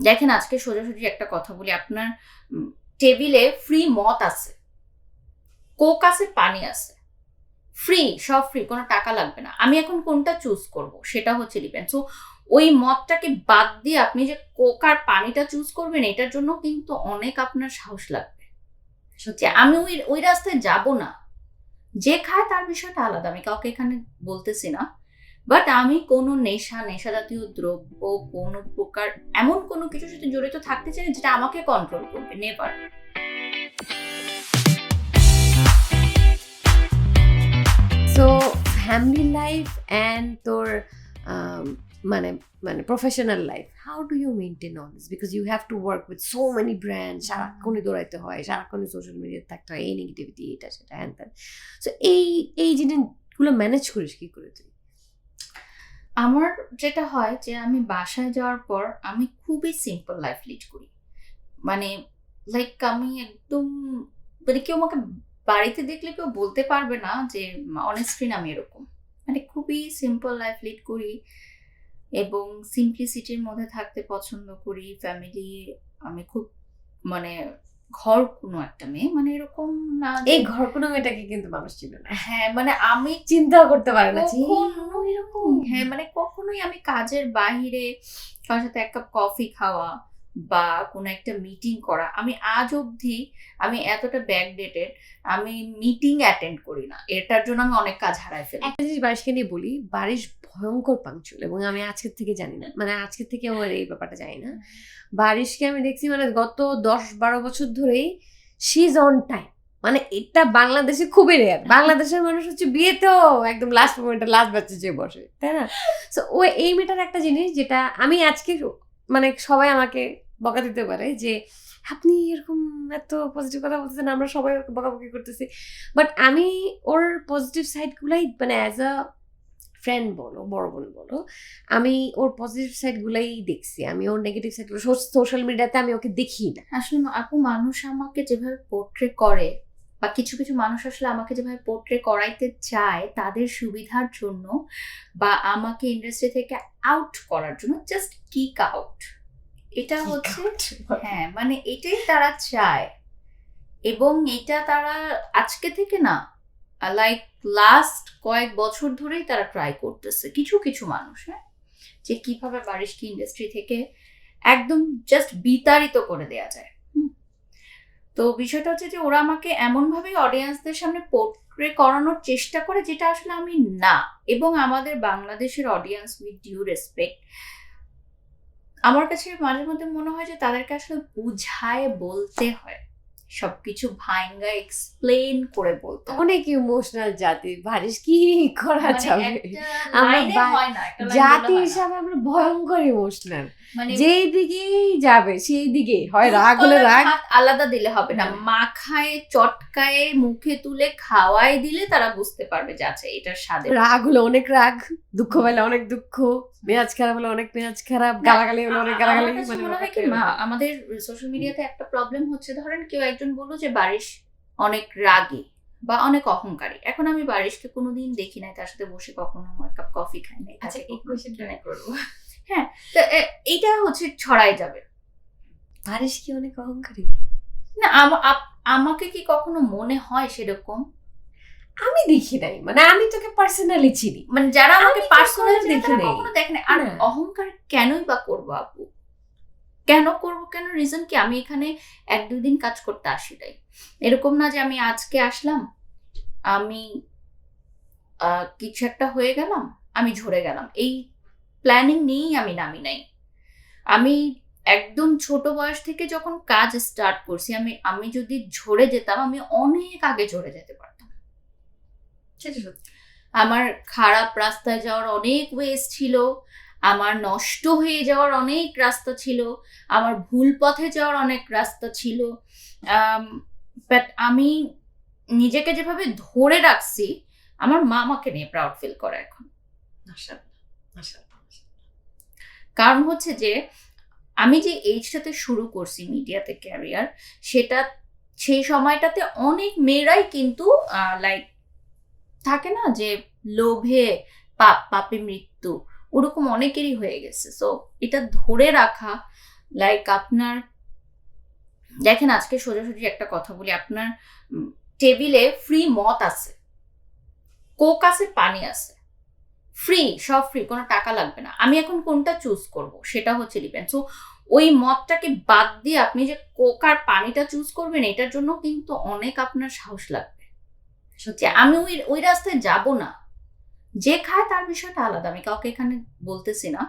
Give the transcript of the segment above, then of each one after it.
দেখেন আজকে সোজাসুজি একটা কথা বলি আপনার টেবিলে ফ্রি মদ আছে কোক আছে পানি আছে ফ্রি সব ফ্রি কোনো টাকা লাগবে না। আমি এখন কোনটা চুজ করব সেটা হচ্ছে ডিপেন্ড সো ওই মদটাকে বাদ দিয়ে আপনি যে কোক আর পানিটা চুজ করবেন এটার জন্য কিন্তু অনেক আপনার সাহস লাগবে। সত্যি। আমি ওই ওই রাস্তায় যাব না। যে খায় তার বিষয়টা আলাদা আমি কাউকে এখানে বলতেছি না। বাট আমি কোনো নেশা নেশা জাতীয় দ্রব্য কোনো প্রকার এমন কোনো কিছুর সাথে জড়িত থাকতে চাই যেটা আমাকে কন্ট্রোল করবে never so family life and তোর um, মানে মানে professional life how do you maintain all this because you have to work with so many brand সারাক্ষণই দৌড়াইতে হয় সারাক্ষণই সোশ্যাল মিডিয়াতে থাকতে হয় এই নেগেটিভিটি এটা সেটা হ্যান ত্যান সো এই এই জিনিসগুলো ম্যানেজ করিস কি করে তুই? আমার যেটা হয় যে আমি বাসায় যাওয়ার পর আমি খুবই সিম্পল লাইফ লিড করি। মানে লাইক আমি একদম মানে কেউ আমাকে বাড়িতে দেখলে কেউ বলতে পারবে না যে অনেস্ট্রিন আমি এরকম। মানে খুবই সিম্পল লাইফ লিড করি এবং সিম্পলিসিটির মধ্যে থাকতে পছন্দ করি। ফ্যামিলি আমি খুব মানে ঘর কোনো একটা মেয়ে মানে এরকম না এই ঘর কোনো মেয়েটাকে কিন্তু মানুষ ছিল না। হ্যাঁ মানে আমি চিন্তাও করতে পারি না যে কখনো এরকম। হ্যাঁ মানে কখনোই আমি কাজের বাহিরে কারোর সাথে এক কাপ কফি খাওয়া বা কোনো একটা মিটিং করা, আমি আজ অবধি আমি এতটা ব্যাকডেটেড আমি মিটিং অ্যাটেন্ড করি না। এটার জন্য আমি অনেক কাজ হারাই ফেলি। একটা জিনিস বারিশকে নিয়ে বলি, বারিশ ভয়ঙ্কর পাংচুয়াল এবং আমি আজকের থেকে জানি না মানে আজকের থেকে আমার এই ব্যাপারটা জানি না। বারিশকে আমি দেখছি মানে গত দশ বারো বছর ধরেই শি ইজ অন টাইম মানে এটা বাংলাদেশে খুবই রেয়ার বাংলাদেশের মানুষ হচ্ছে বিয়েতেও একদম লাস্ট মোমেন্টে লাস্ট বাচ্চা যে বসে, তাই না? সো ও এই মেয়েটার একটা জিনিস যেটা আমি আজকে মানে সবাই আমাকে বকা দিতে পারে যে, আপনি এরকম এত পজিটিভ কথা বলতেছেন, আমরা সবাই বকাবকি করতেছি। বাট আমি ওর পজিটিভ সাইডগুলাই মানে অ্যাজ আ ফ্রেন্ড বলো, বড় বোন বলো, আমি ওর পজিটিভ সাইডগুলাই দেখছি। আমি ওর নেগেটিভ সাইডগুলো সোশ্যাল মিডিয়াতে আমি ওকে দেখি না। আসলে আপু, মানুষ আমাকে যেভাবে পোর্ট্রে করে বা কিছু কিছু মানুষ আসলে আমাকে যেভাবে পোর্ট্রে করাইতে চায় তাদের সুবিধার জন্য বা আমাকে ইন্ডাস্ট্রি থেকে আউট করার জন্য জাস্ট কিক আউট এটা হচ্ছে হ্যাঁ মানে এটাই তারা চায়। এবং এটা তারা আজকে থেকে না লাইক লাস্ট কয়েক বছর ধরেই তারা ট্রাই করতেছে কিছু কিছু মানুষ হ্যাঁ? যে কীভাবে বারিশকে ইন্ডাস্ট্রি থেকে একদম জাস্ট বিতাড়িত করে দেয়া যায়। তো বিষয়টা হচ্ছে যে ওরা আমাকে এমনভাবেই অডিয়েন্সদের সামনে পোর্ট্রে করানোর চেষ্টা করে যেটা আসলে আমি না, এবং আমাদের বাংলাদেশের অডিয়েন্স উইথ ডিউ রেসপেক্ট আমার কাছে মাঝে মধ্যে মনে হয় যে তাদেরকে আসলে বুঝায়, বলতে হয়। সবকিছু ভাইঙ্গা এক্সপ্লেন করে বলতো। অনেক ইমোশনাল জাতি বারিশ কি করা মানে যাবে আমরা জাতি। হিসাবে আমরা ভয়ঙ্কর ইমোশনাল মানে যেই দিকেই যাবে সেই দিকে হয় রাগ হলে রাগ আলাদা দিলে হবে না। মাখায় চটকায় মুখে তুলে খাওয়াই দিলে তারা বুঝতে পারবে যে আচ্ছা এটার স্বাদে রাগ হলে অনেক রাগ দুঃখ পেলে অনেক দুঃখ মেজাজ খারাপ হলে অনেক মেজাজ খারাপ গালাগালি হলে অনেক গালাগালি মানে আমাদের সোশ্যাল মিডিয়াতে একটা প্রবলেম হচ্ছে ধরেন কেউ একজন বলল যে বারিশ অনেক রাগে বা অনেক অহংকারী। এখন আমি বারিশকে কোনোদিন দেখি নাই তার সাথে বসে কখনো এক কাপ কফি খাই নাই আচ্ছা দেখি ট্রাই করব তো এইটা হচ্ছে ছড়াই যাবে। পারিস কি অনেক অহংকারী? না আমাকে কি কখনো মনে হয় সেরকম? আমি দেখি নাই মানে আমি তোকে পার্সোনালি চিনি। মানে যারা আমাকে পার্সোনালি দেখি নাই। কখনো দেখে আর অহংকার কেনই বা করব আপু? কেন করব কেন রিজন কি? আমি এখানে এক দুই দিন কাজ করতে আসি নাই। এরকম না যে আমি আজকে আসলাম আমি কিছু একটা হয়ে গেলাম আমি ঝরে গেলাম। এই প্ল্যানিং নিয়েই আমি নামি নাই। আমি একদম ছোট বয়স থেকে যখন কাজ স্টার্ট করছি আমি আমি যদি ঝরে যেতাম আমি অনেক আগে ঝরে যেতে পারতাম। সেটা আমার খারাপ রাস্তায় যাওয়ার অনেক ওয়েজ ছিল। আমার নষ্ট হয়ে যাওয়ার অনেক রাস্তা ছিল আমার ভুল পথে যাওয়ার অনেক রাস্তা ছিল। বাট আমি নিজেকে যেভাবে ধরে রাখছি আমার মা আমাকে নিয়ে প্রাউড ফিল করে এখন। কারণ হচ্ছে যে আমি যে এইজটাতে শুরু করছি মিডিয়াতে ক্যারিয়ার সেটা সেই সময়টাতে অনেক মেয়েরাই কিন্তু লাইক থাকে না যে লোভে পাপ পাপে মৃত্যু। ওরকম অনেকেরই হয়ে গেছে। সো এটা ধরে রাখা লাইক আপনার দেখেন আজকে সোজাসুজি একটা কথা বলি আপনার টেবিলে ফ্রি মদ আছে কোক আছে পানি আছে ফ্রি সব ফ্রি কোনো টাকা লাগবে না। আমি এখন কোনটা চুজ করব? সেটা হচ্ছে ডিপেন্ড সো ওই মদটাকে বাদ দিয়ে আপনি যে কোক আর পানিটা চুজ করবেন এটার জন্য কিন্তু অনেক আপনার সাহস লাগবে। সত্যি। আমি ওই ওই রাস্তায় যাব না। যে খায় তার বিষয়টা আলাদা। আমি কাউকে এখানে বলতেছি না।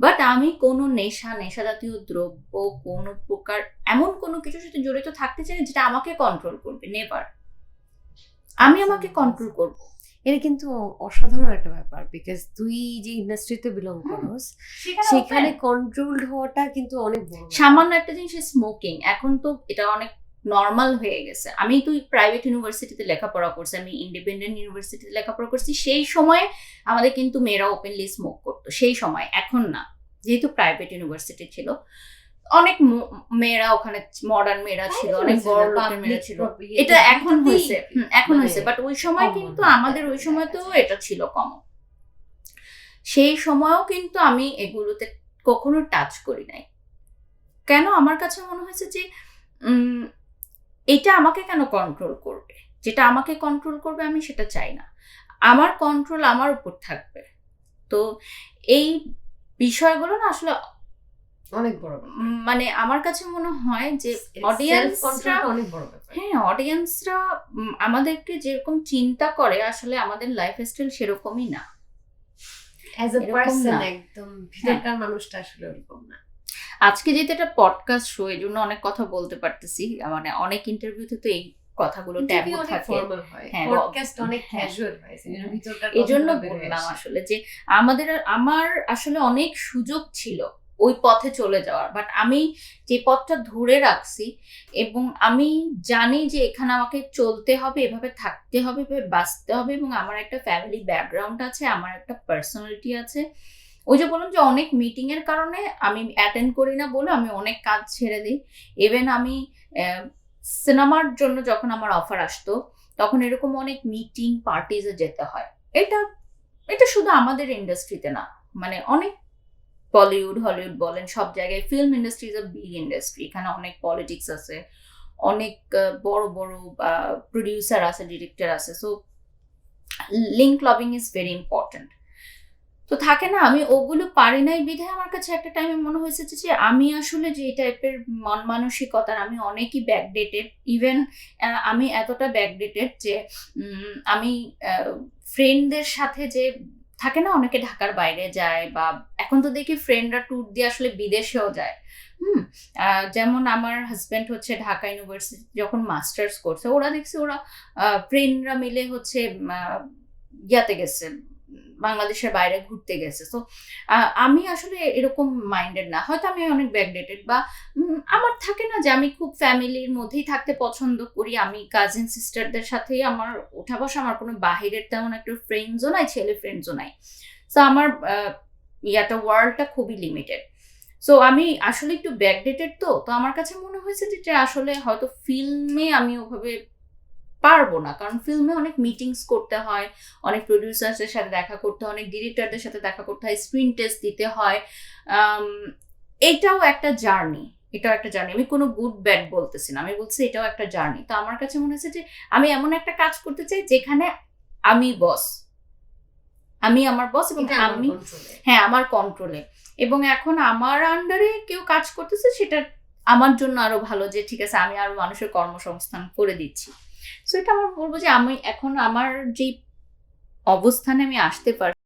বাট আমি কোনো নেশা নেশা জাতীয় দ্রব্য কোনো প্রকার এমন কোনো কিছুর সাথে জড়িত থাকতে চাই যেটা আমাকে কন্ট্রোল করবে। নেভার আমি আমাকে কন্ট্রোল করব। এটা কিন্তু অসাধারণ একটা ব্যাপার বিকজ তুই যে ইন্ডাস্ট্রিতে বিলং। করস সেখানে। কন্ট্রোলড হওয়াটা কিন্তু অনেক সামান্য একটা জিনিস স্মোকিং এখন তো এটা অনেক নর্মাল হয়ে গেছে। আমি তুই প্রাইভেট ইউনিভার্সিটিতে লেখাপড়া করছি আমি ইন্ডিপেন্ডেন্ট ইউনিভার্সিটিতে লেখাপড়া করছি। সেই সময়ে আমাদের কিন্তু মেয়েরা ওপেনলি স্মোক করতো সেই সময় এখন না। যেহেতু প্রাইভেট ইউনিভার্সিটি ছিল অনেক মেয়েরা ওখানে মডার্ন মেয়েরা ছিল অনেক বড় লোকের মেয়েরা ছিল। এটা এখন হয়েছে। এখন মানে হয়েছে বাট ওই সময় কিন্তু আমাদের ওই সময় তো এটা ছিল কম সেই সময়ও কিন্তু আমি এগুলোতে কখনো টাচ করি নাই। কেন? আমার কাছে মনে হয়েছে যে উম, এটা আমাকে কেন কন্ট্রোল করবে? যেটা আমাকে কন্ট্রোল করবে আমি সেটা চাই না। আমার কন্ট্রোল আমার উপর থাকবে। তো এই বিষয়গুলো না আসলে অনেক বড় মানে আমার কাছে মনে হয় যে অডিয়েন্সরা অনেক বড় ব্যাপার। হ্যাঁ অডিয়েন্সরা আমাদেরকে যেরকম চিন্তা করে আসলে আমাদের লাইফ স্টাইল সেরকমই না। As a person. একদম ভিতরকার মানুষটা আসলে ওরকম না। আজকে যেহেতু এটা পডকাস্ট শো এই জন্য অনেক কথা বলতে পারতেছি। মানে অনেক ইন্টারভিউতে তো এই কথাগুলো ট্যাবু থাকে। ফর্মাল হয়। হ্যাঁ, পডকাস্ট অনেক। ক্যাজুয়াল এই জন্য বললাম আসলে যে আমাদের আমার আসলে অনেক সুযোগ ছিল ওই পথে চলে যাওয়ার। বাট আমি যে পথটা ধরে রাখছি এবং আমি জানি যে এখানে আমাকে চলতে হবে এভাবে থাকতে হবে এভাবে বাঁচতে হবে এবং আমার একটা ফ্যামিলি ব্যাকগ্রাউন্ড আছে আমার একটা পার্সোনালিটি আছে। ওই যে বললাম যে অনেক মিটিং এর কারণে আমি অ্যাটেন্ড করি না বলে আমি অনেক কাজ ছেড়ে দিই। ইভেন আমি সিনেমার জন্য যখন আমার অফার আসতো, তখন এরকম অনেক মিটিং পার্টিজে যেতে হয়। এটা এটা শুধু আমাদের ইন্ডাস্ট্রিতে না মানে অনেক বলিউড হলিউড বলেন, সব জায়গায় film industry is a big industry এখানে অনেক পলিটিক্স আছে, অনেক বড় বড় প্রডিউসার আছে ডিরেক্টর আছে। So link clubbing is very important তো থাকে না, আমি ওগুলো পারি নাই বিধে আমার কাছে একটা টাইমে মনে হয়েছে যে আমি আসলে যে এই টাইপের মন মানসিকতার আমি অনেকই ব্যাকডেটেড ইভেন আমি এতটা ব্যাকডেটেড যে আমি ফ্রেন্ডদের সাথে যে থাকে না অনেকে ঢাকার বাইরে যায় বা এখন তো দেখি ফ্রেন্ডরা ট্যুর দিয়ে আসলে বিদেশেও যায়। হুম যেমন আমার হাজব্যান্ড হচ্ছে ঢাকা ইউনিভার্সিটি যখন মাস্টার্স করছে, ওরা দেখছি ওরা ফ্রেন্ডরা মিলে হচ্ছে ইয়াতে গেছে। বাংলাদেশের বাইরে ঘুরতে গেছে। তো আমি আসলে এরকম মাইন্ডেড না। হয়তো আমি অনেক ব্যাকডেটেড বা আমার থাকে না যে আমি খুব ফ্যামিলির মধ্যেই থাকতে পছন্দ করি। আমি কাজিন সিস্টারদের সাথেই আমার ওঠা বসা, আমার কোনো বাহিরের তেমন একটা ফ্রেন্ডসও নাই, ছেলে ফ্রেন্ডসও নাই। সো আমার ইয়াটা ওয়ার্ল্ডটা খুবই লিমিটেড সো আমি আসলে একটু ব্যাকডেটেড তো। তো আমার কাছে মনে হয়েছে যে আসলে হয়তো ফিল্মে আমি ওভাবে পারব না। কারণ ফিল্মে অনেক মিটিংস করতে হয় অনেক প্রডিউসার্সের সাথে দেখা করতে হয় অনেক ডিরেক্টরদের সাথে দেখা করতে হয় স্ক্রিন টেস্ট দিতে হয়। এটাও একটা জার্নি এটাও একটা জার্নি আমি কোনো গুড ব্যাড বলতেছি না। আমি বলছি এটাও একটা জার্নি তো আমার কাছে মনে হচ্ছে যে আমি এমন একটা কাজ করতে চাই যেখানে আমি বস আমি আমার বস এবং আমি হ্যাঁ আমার কন্ট্রোলে এবং এখন আমার আন্ডারে কেউ কাজ করতেছে সেটা আমার জন্য আরও ভালো যে, ঠিক আছে, আমি আরও মানুষের কর্মসংস্থান করে দিচ্ছি। সো এটা আমার বলব যে, আমি এখন আমার যে অবস্থানে আমি আসতে পারছি